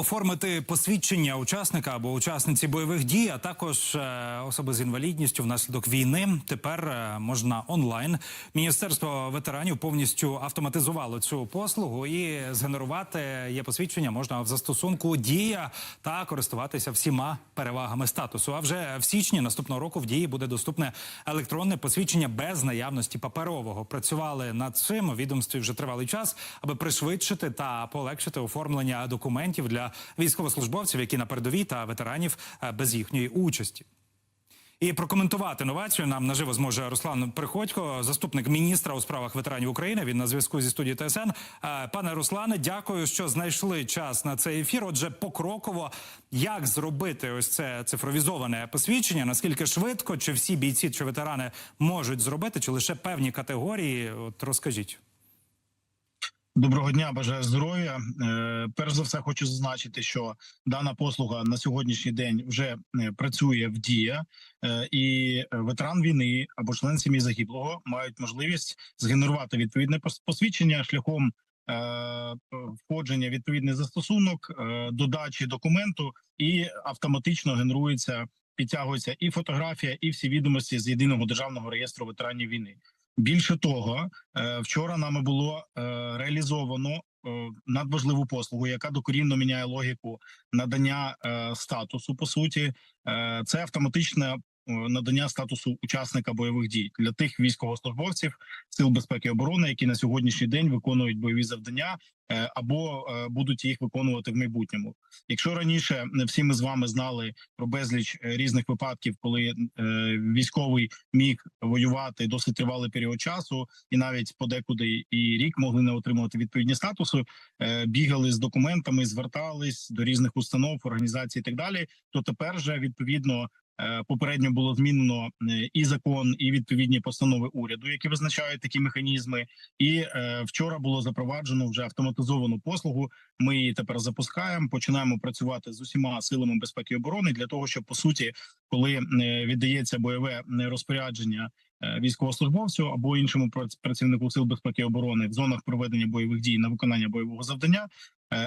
Оформити посвідчення учасника або учасниці бойових дій, а також е, особи з інвалідністю внаслідок війни. Тепер е, можна онлайн. Міністерство ветеранів повністю автоматизувало цю послугу і згенерувати є посвідчення можна в застосунку дія та користуватися всіма перевагами статусу. А вже в січні наступного року в дії буде доступне електронне посвідчення без наявності паперового. Працювали над цим відомстві вже тривалий час, аби пришвидшити та полегшити оформлення документів для військовослужбовців, які на передовій та ветеранів е, без їхньої участі. І прокоментувати новацію нам наживо зможе Руслан Приходько, заступник міністра у справах ветеранів України. Він на зв'язку зі студією ТСН. Е, Пане Руслане, дякую, що знайшли час на цей ефір. Отже, покроково, як зробити ось це цифровізоване посвідчення? Наскільки швидко, чи всі бійці чи ветерани можуть зробити, чи лише певні категорії? От розкажіть. Доброго дня, бажаю здоров'я. Е, Перш за все, хочу зазначити, що дана послуга на сьогоднішній день вже е, працює в дія, е, і ветеран війни або член сім'ї загиблого мають можливість згенерувати відповідне посвідчення шляхом входження відповідний застосунок, додачі документу, і автоматично генерується, підтягується і фотографія, і всі відомості з єдиного державного реєстру ветеранів війни. Більше того, е, вчора нами було е, реалізовано е, надважливу послугу, яка докорінно міняє логіку надання статусу. По суті, це автоматичне е, надання статусу учасника бойових дій для тих військовослужбовців сил безпеки і оборони, які на сьогоднішній день виконують бойові завдання е, або е, будуть їх виконувати в майбутньому. Якщо раніше всі ми з вами знали про безліч е, різних випадків, коли е, військовий міг воювати досить тривалий період часу, і навіть подекуди і рік могли не отримувати відповідні статуси, е, бігали з документами, звертались до різних установ, організацій і так далі. То тепер же відповідно. Е, Попередньо було змінено е, і закон, і відповідні постанови уряду, які визначають такі механізми. І е, вчора було запроваджено вже автоматизовану послугу. Ми її тепер запускаємо. Починаємо працювати з усіма силами безпеки і оборони для того, щоб по суті, коли віддається бойове розпорядження військовослужбовцю або іншому прац- працівнику сил безпеки і оборони в зонах проведення бойових дій на виконання бойового завдання,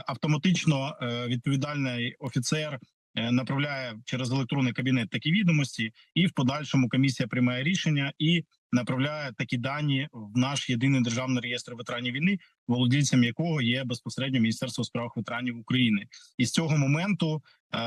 автоматично відповідальний офіцер. Е, Направляє через електронний кабінет такі відомості, і в подальшому комісія приймає рішення і направляє такі дані в наш єдиний державний реєстр ветеранів війни, володільцем якого є безпосередньо Міністерство у справах ветеранів України. І з цього моменту е,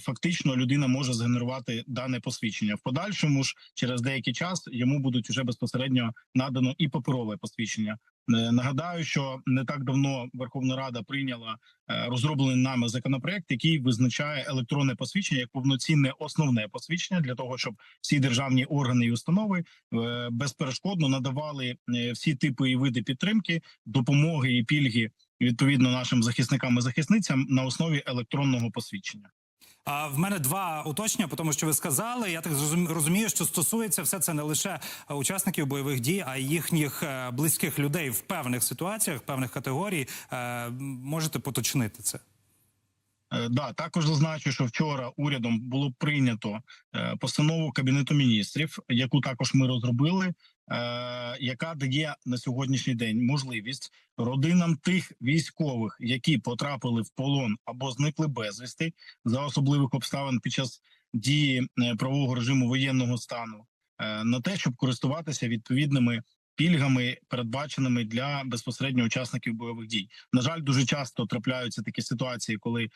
фактично людина може згенерувати дане посвідчення. В подальшому ж через деякий час йому будуть уже безпосередньо надано і паперове посвідчення. Е, Нагадаю, що не так давно Верховна Рада прийняла е, розроблений нами законопроект, який визначає електронне посвідчення як повноцінне основне посвідчення для того, щоб всі державні органи і установи е, безперешкодно надавали всі типи і види підтримки, допомоги і пільги відповідно нашим захисникам і захисницям на основі електронного посвідчення. А в мене два уточнення, по тому що ви сказали. Я так розумію, що стосується все це не лише е, учасників бойових дій, а й їхніх е, близьких людей в певних ситуаціях, певних категорій. Е, Можете поточнити це? Да, також зазначу, що вчора урядом було прийнято постанову кабінету міністрів, яку також ми розробили, яка дає на сьогоднішній день можливість родинам тих військових, які потрапили в полон або зникли безвісти за особливих обставин під час дії е, правового режиму воєнного стану, е, на те, щоб користуватися відповідними пільгами, передбаченими для безпосередньо учасників бойових дій. На жаль, дуже часто трапляються такі ситуації, коли е,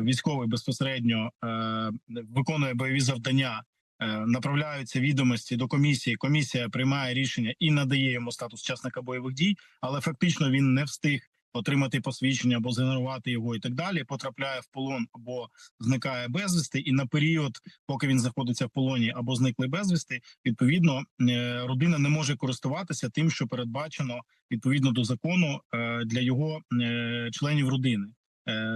військовий безпосередньо е, виконує бойові завдання. Е, Направляються відомості до комісії. Комісія приймає рішення і надає йому статус учасника бойових дій, але фактично він не встиг отримати посвідчення або згенерувати його і так далі. Потрапляє в полон або зникає безвісти. І на період, поки він знаходиться в полоні або зникли безвісти, відповідно е, родина не може користуватися тим, що передбачено відповідно до закону е, для його членів родини.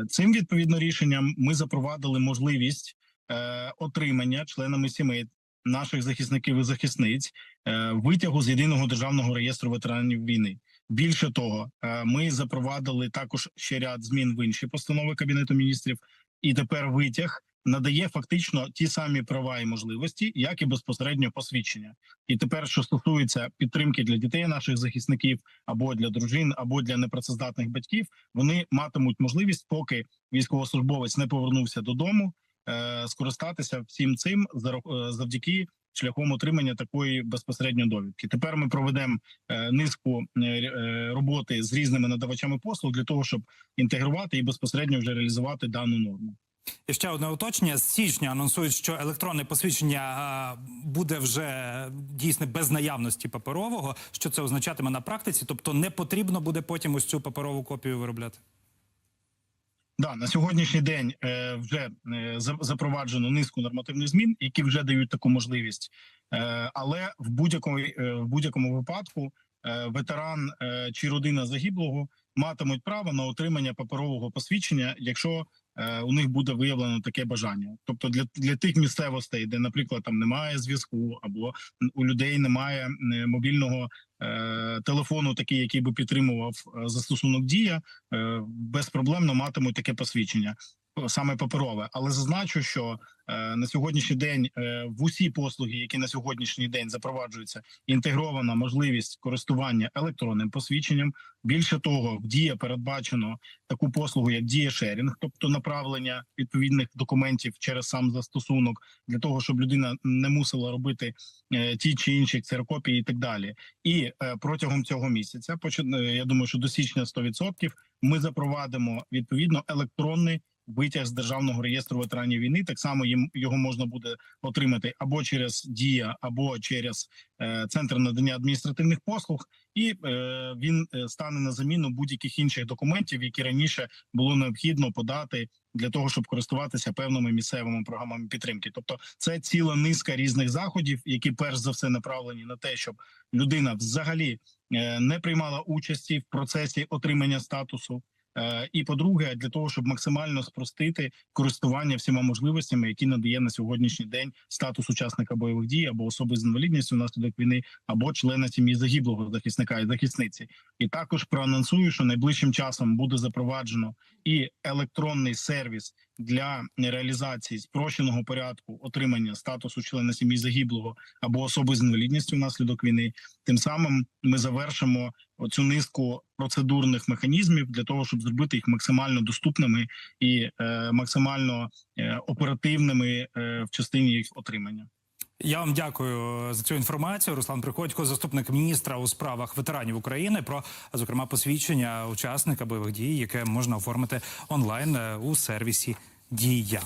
Цим відповідно рішенням ми запровадили можливість е, отримання членами сімей наших захисників і захисниць е, витягу з єдиного державного реєстру ветеранів війни. Більше того, е, ми запровадили також ще ряд змін в інші постанови кабінету міністрів, і тепер витяг надає фактично ті самі права і можливості, як і безпосередньо посвідчення. І тепер, що стосується підтримки для дітей наших захисників, або для дружин, або для непрацездатних батьків, вони матимуть можливість, поки військовослужбовець не повернувся додому, скористатися всім цим е, завдяки шляхом отримання такої безпосередньо довідки. Тепер ми проведемо е, низку е, е, роботи з різними надавачами послуг для того, щоб інтегрувати і безпосередньо вже реалізувати дану норму. І ще одне уточнення. З січня анонсують, що електронне посвідчення буде вже дійсно без наявності паперового. Що це означатиме на практиці? Тобто не потрібно буде потім ось цю паперову копію виробляти. Да, на сьогоднішній день е, вже е, запроваджено низку нормативних змін, які вже дають таку можливість. Е, але в будь-якому е, в будь-якому випадку е, ветеран е, чи родина загиблого матимуть право на отримання паперового посвідчення, якщо у них буде виявлено таке бажання. Тобто для, для тих місцевостей, де, наприклад, там немає зв'язку, або у людей немає е, мобільного е, телефону, такий, який би підтримував е, застосунок дія е, безпроблемно матимуть таке посвідчення, саме паперове. Але зазначу, що е, на сьогоднішній день е, в усі послуги, які на сьогоднішній день запроваджуються, інтегрована можливість користування електронним посвідченням. Більше того, в дія передбачено таку послугу, як дія шерінг, тобто направлення відповідних документів через сам застосунок, для того, щоб людина не мусила робити е, ті чи інші ксерокопії і так далі. І протягом цього місяця, я думаю, що до січня 100%, ми запровадимо відповідно електронний витяг з державного реєстру ветеранів війни. Так само їм його можна буде отримати або через дія, або через е, центр надання адміністративних послуг, і е, він е, стане на заміну будь-яких інших документів, які раніше було необхідно подати для того, щоб користуватися певними місцевими програмами підтримки. Тобто, це ціла низка різних заходів, які перш за все направлені на те, щоб людина взагалі не приймала участі в процесі отримання статусу. Е, І по-друге, для того, щоб максимально спростити користування всіма можливостями, які надає на сьогоднішній день статус учасника бойових дій або особи з інвалідністю внаслідок війни, або члена сім'ї загиблого захисника і захисниці. І також проанонсую, що найближчим часом буде запроваджено і електронний сервіс для реалізації спрощеного порядку отримання статусу члена сім'ї загиблого або особи з інвалідністю внаслідок війни. Тим самим ми завершимо оцю низку процедурних механізмів для того, щоб зробити їх максимально доступними і е, максимально е, оперативними е, в частині їх отримання. Я вам дякую за цю інформацію. Руслан Приходько, заступник міністра у справах ветеранів України, про зокрема посвідчення учасника бойових дій, яке можна оформити онлайн е, у сервісі Дія.